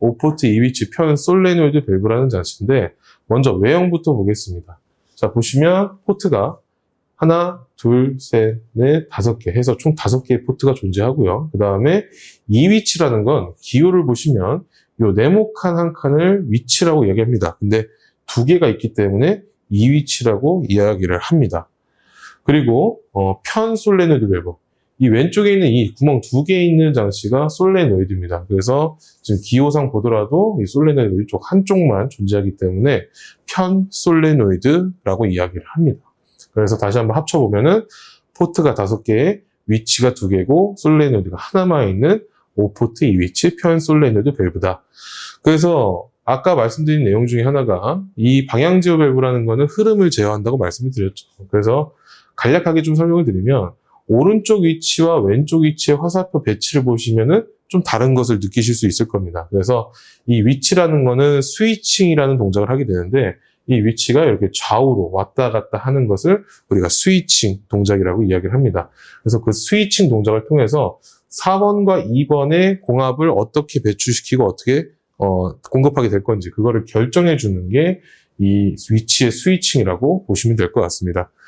5포트 2위치 편 솔레노이드 밸브라는 장치인데 먼저 외형부터 보겠습니다. 자 보시면 포트가 하나, 둘, 셋, 넷, 다섯 개 해서 총 다섯 개의 포트가 존재하고요. 그 다음에 이 위치라는 건 기호를 보시면 요 네모칸 한 칸을 위치라고 이야기합니다. 근데 두 개가 있기 때문에 이 위치라고 이야기를 합니다. 그리고 어, 편 솔레노이드 밸브. 이 왼쪽에 있는 이 구멍 두 개 있는 장치가 솔레노이드입니다. 그래서 지금 기호상 보더라도 이 솔레노이드 이쪽 한쪽만 존재하기 때문에 편 솔레노이드라고 이야기를 합니다. 그래서 다시 한번 합쳐보면은 포트가 다섯 개에 위치가 두 개고 솔레노이드가 하나만 있는 5포트 2위치 편 솔레노이드 밸브다. 그래서 아까 말씀드린 내용 중에 하나가 이 방향 제어 밸브라는 거는 흐름을 제어한다고 말씀을 드렸죠. 그래서 간략하게 좀 설명을 드리면 오른쪽 위치와 왼쪽 위치의 화살표 배치를 보시면은 좀 다른 것을 느끼실 수 있을 겁니다. 그래서 이 위치라는 거는 스위칭이라는 동작을 하게 되는데 이 위치가 이렇게 좌우로 왔다 갔다 하는 것을 우리가 스위칭 동작이라고 이야기를 합니다. 그래서 그 스위칭 동작을 통해서 4번과 2번의 공합을 어떻게 배출시키고 어떻게 어, 공급하게 될 건지 그거를 결정해 주는 게 이 위치의 스위칭이라고 보시면 될 것 같습니다.